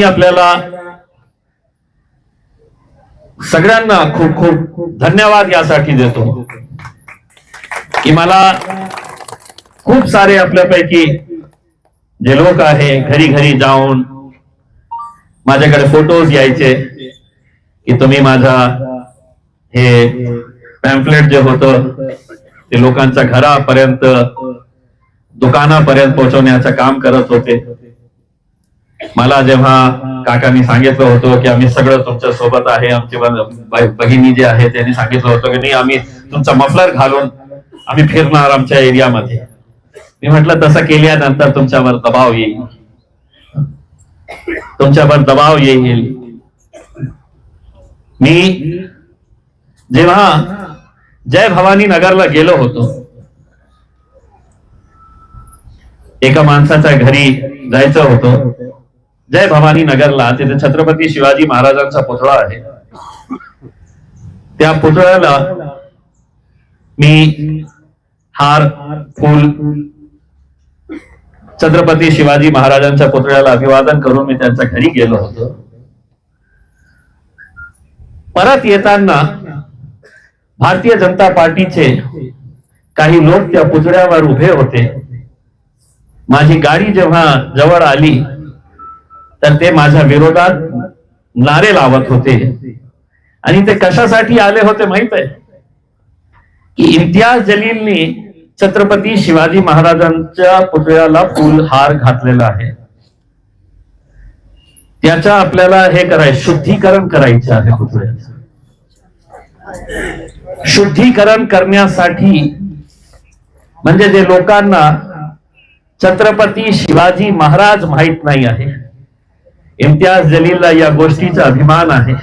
मी आपल्याला सगळ्यांना खूप खूप धन्यवाद यासाठी देतो. की मला खूप सारे आपल्यापैकी जे लोक आहे घरी घरी जाऊन माझ्याकडे फोटोज यायचे की तुम्ही माझा हे पॅम्पलेट जे होतं ते लोकांच्या घरापर्यंत दुकानापर्यंत पोहोचवण्याचं काम करत होते. मला जेव्हा काकांनी सांगितलं होतं की आम्ही सगळं तुमच्यासोबत आहे आमची ब- ब- भगिनी जे आहे त्यांनी सांगितलं होतं की नाही आम्ही तुमचा मफलर घालून आम्ही फिरणार आमच्या एरियामध्ये. मी म्हटलं तसं केल्यानंतर तुमच्यावर दबाव येईल. तुमच्यावर दबाव येईल. मी जेव्हा जय भवानी नगरला गेलो होतो एका माणसाच्या घरी जायचं होतं. जय भवानी नगरला तिथे छत्रपती शिवाजी महाराजांचा पुतळा आहे. त्या पुतळ्याला मी हार फूल छत्रपती शिवाजी महाराजांच्या पुतळ्याला अभिवादन करून मी त्यांच्या घरी गेलो होतो. परत येताना भारतीय जनता पार्टीचे काही लोक त्या पुतळ्यावर उभे होते. माझी गाडी जेव्हा जवळ आली तर ते माझ्या विरोधात नारे लावत होते. आणि ते कशासाठी आले होते माहीत आहे? की इम्तियाज जलीलनी छत्रपती शिवाजी महाराजांच्या पुतळ्याला फुल हार घातलेला आहे. त्याच्या आपल्याला हे करायचं शुद्धीकरण करायचं आहे पुतळ्याचं. शुद्धीकरण करण्यासाठी म्हणजे जे लोकांना छत्रपती शिवाजी महाराज माहीत नाही आहे. इम्तियाज जलीलला या गोष्टीचा अभिमान आहे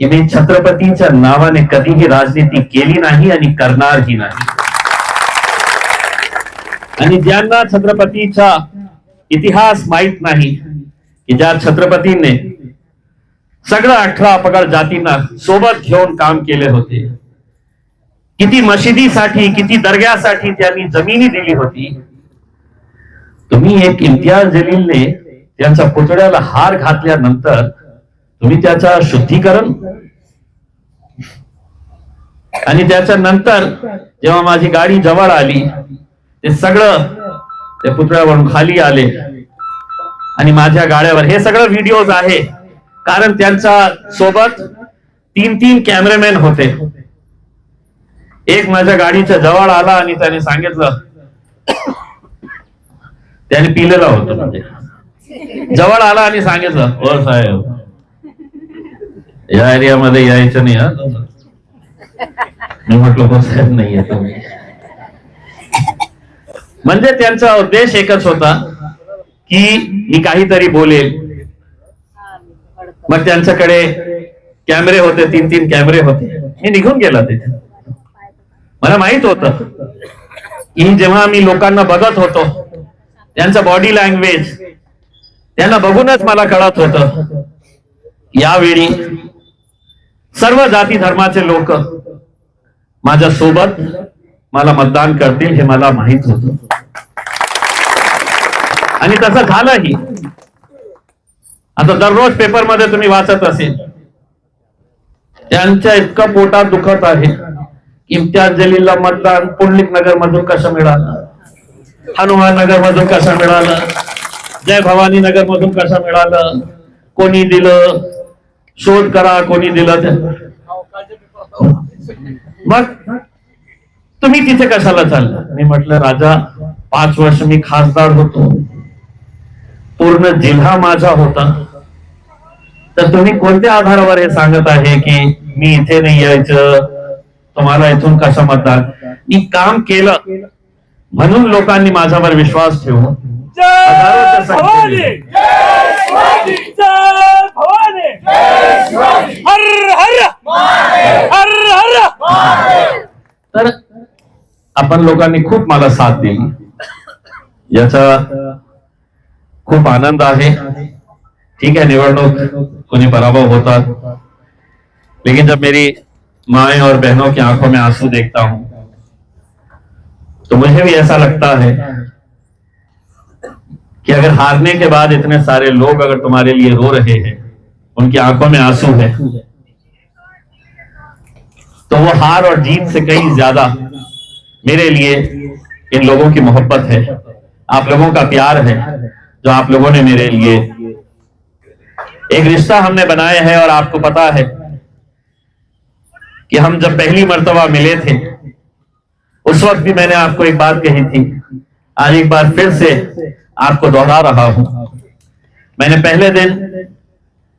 की मी छत्रपतीच्या नावाने कधीही राजनीती केली नाही आणि करणारही नाही. आणि ज्यांना छत्रपतीचा इतिहास माहीत नाही की ज्या छत्रपतीने सगळं अठरा अपगड जातींना सोबत घेऊन काम केले होते किती मशिदीसाठी किती दर्ग्यासाठी त्यांनी जमिनी दिली होती तुम्ही एक इम्तियाज जलीलने त्यांच्या पुतळ्याला हार घातल्यानंतर तुम्ही त्याचा शुद्धीकरण आणि त्याच्या नंतर जेव्हा माझी गाडी जवळ आली ते सगळं त्या पुतळ्यावरून खाली आले. आणि माझ्या गाड्यावर हे सगळं व्हिडिओज आहे. कारण त्यांच्यासोबत तीन तीन कॅमेरामॅन होते. एक माझ्या गाडीच्या जवळ आला आणि त्याने सांगितलं त्याने पिलेला होतो म्हणजे. जवळ आला आणि सांगितलं. हो साहेब. या एरियामध्ये यायचं नाही हा? मी म्हटलं हो साहेब नाही येत म्हणजे त्यांचा उद्देश एकच होता की मी काहीतरी बोलेल. मग त्यांच्याकडे कॅमेरे होते तीन तीन कॅमेरे होते. मी निघून गेला तिथे. मला माहीत होत की जेव्हा मी लोकांना बघत होतो त्यांचा बॉडी लँग्वेज त्यांना बघूनच मला कळत होत. यावेळी सर्व जाती धर्माचे लोक माझ्या सोबत मला मतदान करतील हे मला माहीत होत. आणि तसं झालंही. आता दररोज पेपरमध्ये तुम्ही वाचत असेल. त्यांच्या इतकं पोटात दुखत आहे. इम्तियाज जलीलला मतदान पुंडलिक नगर मधून कसं मिळालं? हनुमान नगर मधून कसं मिळालं? जय भवानी नगर मधून कसं मिळालं? कोणी दिलं? शोध करा कोणी दिलं मग तुम्ही तिथे कशाला चालला? मी म्हटलं राजा पाच वर्ष मी खासदार होतो. पूर्ण जिल्हा माझा होता. तर तुम्ही कोणत्या आधारावर हे सांगत आहे की मी इथे नाही यायचं? तुम्हाला इथून कसं मतदान? मी काम केलं. म्हणून लोकांनी माझ्यावर विश्वास ठेवून जय भवानी। जय शिवाजी जय भवानी। हर हर। हर हर। तर आपण लोकांनी खूप मला साथ दिली. याचा खूप आनंद आहे. ठीक है निवडणूक कोणी पराभव होता लेकिन जब मेरी माए और बहनों की आँखों में आँसू देखता हूँ तो मुझे भी ऐसा लगता है कि अगर हारने के बाद इतने सारे लोग अगर तुम्हारे लिए रो रहे हैं, उनकी आँखों में आँसू है तो वो हार और जीत से कहीं ज़्यादा मेरे लिए इन लोगों की मोहब्बत है। आप लोगों का प्यार है जो आप लोगों ने मेरे लिए। एक रिश्ता हमने बनाया है और आपको पता है कि हम जब पहली मर्तबा मिले थे, उस वक्त भी मैंने आपको एक बात कही थी। आज एक बार फिर से आपको दोहरा रहा हूँ। मैंने पहले दिन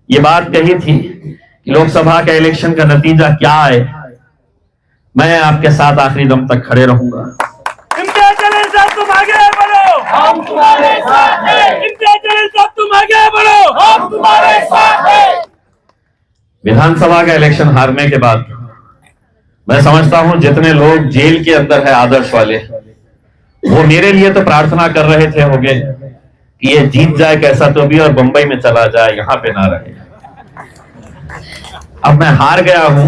ये बात कही थी कि लोकसभा का इलेक्शन का नतीजा क्या है। मैं आपके साथ आखिरी दम तक खड़े रहूँगा। इम्तियाज़ जलील साहब तुम आगे बढ़ो हम तुम्हारे साथ हैं। इम्तियाज़ जलील साहब तुम आगे बढ़ो हम तुम्हारे साथ हैं। विधानसभा का इलेक्शन हारने के बाद मैं समझता हूँ जितने लोग जेल के अंदर है आदर्श वाले वो मेरे लिए तो प्रार्थना कर रहे थे होंगे कि ये जीत जाए कैसा तो भी और बंबई में चला जाए, यहाँ पे ना रहे। अब मैं हार गया हूँ।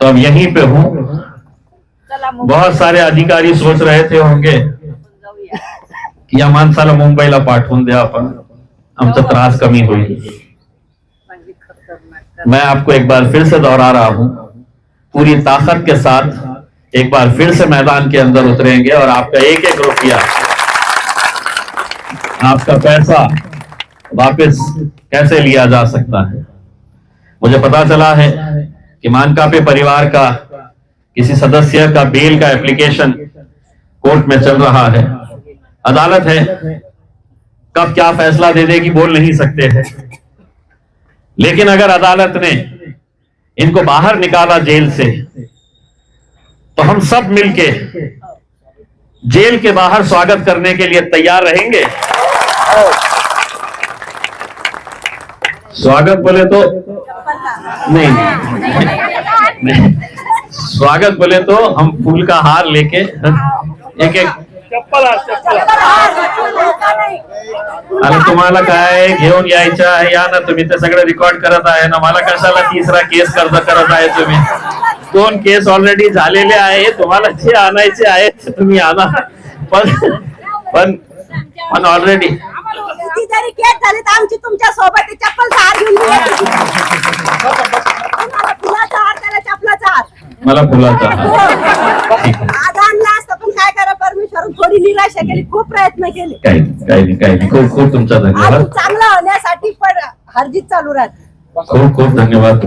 तो अब यहीं पे हूँ। बहुत सारे अधिकारी सोच रहे थे होंगे की या माणसाला मुंबईला पाठवून द्या आपण आमचा त्रास कमी खतरनाक मैं आपको एक बार फिर से दोहरा रहा हूँ। पूरी ताकत के साथ एक बार फिर से मैदान के अंदर उतरेंगे और आपका एक एक रुपया, आपका पैसा वापस कैसे लिया जा सकता है? मुझे पता चला है कि मानकापे परिवार का किसी सदस्य का बेल का एप्लीकेशन कोर्ट में चल रहा है। अदालत है, कब क्या फैसला दे देगी बोल नहीं सकते हैं। लेकिन अगर अदालत ने इनको बाहर निकाला जेल से हम सब मिलके जेल के बाहर स्वागत करने के लिए तैयार रहेंगे। स्वागत बोले तो नहीं। नहीं। स्वागत बोले तो हम फूल का हार लेके एक एक चप्पल अरे तुम्हाला काय? घेऊन यायचं आहे या ना तुम्ही. ते सगळं रेकॉर्ड करत आहे ना. मला कशाला तिसरा केस कर्ज करत आहे तुम्ही? दोन केस ऑलरेडी झालेले आहे तुम्हाला जे आणायचे आहेत तुम्ही आणा. पण पण पण ऑलरेडी जरी केस झाले तर आमची तुमच्यासोबत आहे. चप्पल हार घेऊन येते. तुम्हाला फुलाचा हार त्याला चपलाचा हार. मला फुलाचा आहे. आज आणला असतं पण काय करा? परमेश्वर थोडी निराशा केली. खूप प्रयत्न केले. काही नाही, काही नाही काही नाही. खूप खूप तुमचा धन्यवाद. चांगला होण्यासाठी पण हरजीत चालू राहते. खूप खूप धन्यवाद.